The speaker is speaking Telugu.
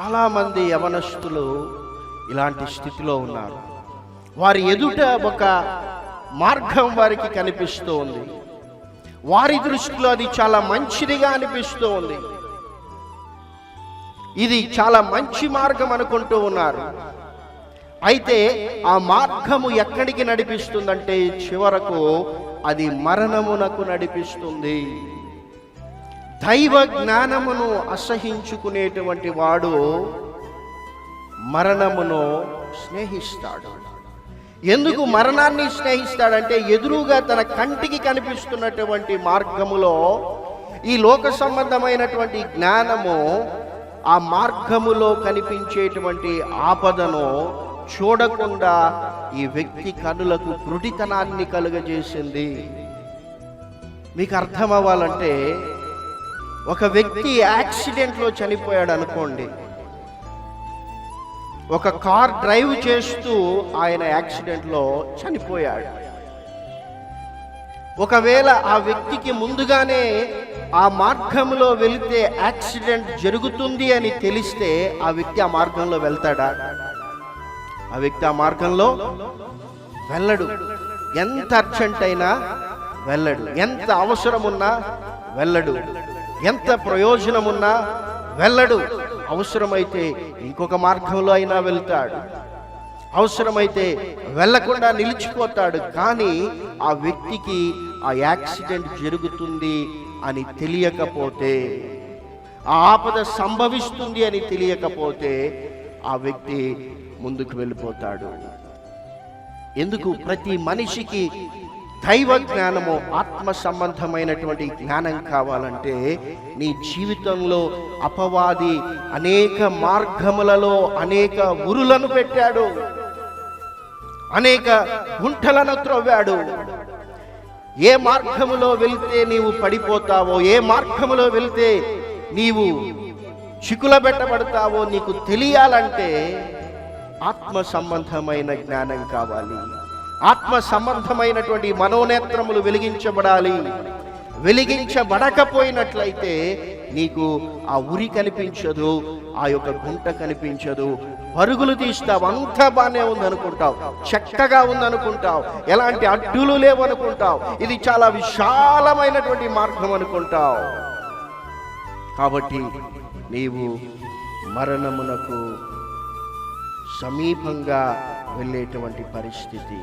చాలామంది యవనస్తులు ఇలాంటి స్థితిలో ఉన్నారు. వారి ఎదుట ఒక మార్గం వారికి కనిపిస్తూ ఉంది. వారి దృష్టిలో అది చాలా మంచిదిగా అనిపిస్తూ ఉంది. ఇది చాలా మంచి మార్గం అనుకుంటూ ఉన్నారు. అయితే ఆ మార్గము ఎక్కడికి నడిపిస్తుందంటే చివరకు అది మరణమునకు నడిపిస్తుంది. దైవ జ్ఞానమును అసహించుకునేటువంటి వాడు మరణమును స్నేహిస్తాడు. ఎందుకు మరణాన్ని స్నేహిస్తాడంటే ఎదురుగా తన కంటికి కనిపిస్తున్నటువంటి మార్గములో ఈ లోక సంబంధమైనటువంటి జ్ఞానము ఆ మార్గములో కనిపించేటువంటి ఆపదను చూడకుండా ఈ వ్యక్తి కనులకు కృటితనాన్ని కలుగజేసింది. మీకు అర్థం అవ్వాలంటే ఒక వ్యక్తి యాక్సిడెంట్లో చనిపోయాడు అనుకోండి. ఒక కార్ డ్రైవ్ చేస్తూ ఆయన యాక్సిడెంట్లో చనిపోయాడు. ఒకవేళ ఆ వ్యక్తికి ముందుగానే ఆ మార్గంలో వెళితే యాక్సిడెంట్ జరుగుతుంది అని తెలిస్తే ఆ వ్యక్తి ఆ మార్గంలో వెళ్తాడా? ఆ వ్యక్తి ఆ మార్గంలో వెళ్ళడు. ఎంత అర్జెంట్ అయినా వెళ్ళడు. ఎంత అవసరం ఉన్నా వెళ్ళడు. ఎంత ప్రయోజనం ఉన్నా వెళ్ళడు. అవసరమైతే ఇంకొక మార్గంలో అయినా వెళ్తాడు. అవసరమైతే వెళ్ళకుండా నిలిచిపోతాడు. కానీ ఆ వ్యక్తికి ఆ యాక్సిడెంట్ జరుగుతుంది అని తెలియకపోతే ఆ ఆపద సంభవిస్తుంది అని తెలియకపోతే ఆ వ్యక్తి ముందుకు వెళ్ళిపోతాడు. ఎందుకు? ప్రతి మనిషికి దైవ జ్ఞానము ఆత్మ సంబంధమైనటువంటి జ్ఞానం కావాలంటే నీ జీవితంలో అపవాది అనేక మార్గములలో అనేక ఉరులను పెట్టాడు. అనేక గుంటలను త్రవ్వాడు. ఏ మార్గములో వెళ్తే నీవు పడిపోతావో ఏ మార్గములో వెళ్తే నీవు చికుల పెట్టబడతావో నీకు తెలియాలంటే ఆత్మ సంబంధమైన జ్ఞానం కావాలి. ఆత్మ సంబంధమైనటువంటి మనోనేత్రములు వెలిగించబడాలి. వెలిగించబడకపోయినట్లయితే నీకు ఆ ఉరి కనిపించదు ఆ యొక్క గుంట కనిపించదు. పరుగులు తీస్తావు అంతా బాగానే ఉందనుకుంటావు చక్కగా ఉందనుకుంటావు ఎలాంటి అడ్డులు లేవనుకుంటావు. ఇది చాలా విశాలమైనటువంటి మార్గం అనుకుంటావు. కాబట్టి నీవు మరణమునకు సమీపంగా వెళ్ళేటువంటి పరిస్థితి.